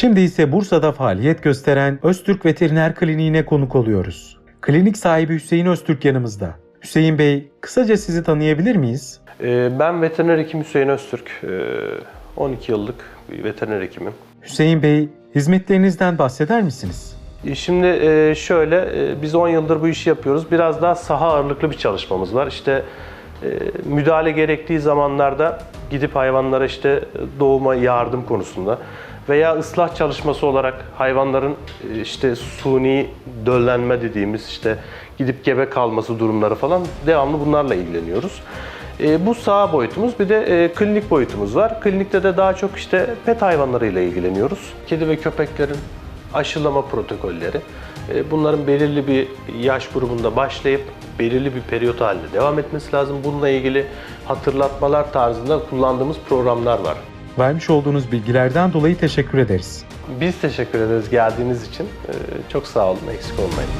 Şimdi ise Bursa'da faaliyet gösteren Öztürk Veteriner Kliniğine konuk oluyoruz. Klinik sahibi Hüseyin Öztürk yanımızda. Hüseyin Bey, kısaca sizi tanıyabilir miyiz? Ee, Ben veteriner hekim Hüseyin Öztürk. Ee, 12 yıllık bir veteriner hekimim. Hüseyin Bey, hizmetlerinizden bahseder misiniz? E, Şimdi e, şöyle, e, biz 10 yıldır bu işi yapıyoruz. Biraz daha saha ağırlıklı bir çalışmamız var. İşte e, müdahale gerektiği zamanlarda gidip hayvanlara işte doğuma yardım konusunda veya ıslah çalışması olarak hayvanların e, işte suni döllenme dediğimiz işte gidip gebe kalması durumları falan devamlı bunlarla ilgileniyoruz. E, bu sağ boyutumuz bir de e, klinik boyutumuz var. Klinikte de daha çok işte pet hayvanlarıyla ilgileniyoruz. Kedi ve köpeklerin aşılama protokolleri. e, Bunların belirli bir yaş grubunda başlayıp belirli bir periyot halinde devam etmesi lazım. Bununla ilgili hatırlatmalar tarzında kullandığımız programlar var. Vermiş olduğunuz bilgilerden dolayı teşekkür ederiz. Biz teşekkür ederiz geldiğiniz için. E, Çok sağ olun, eksik olmayın.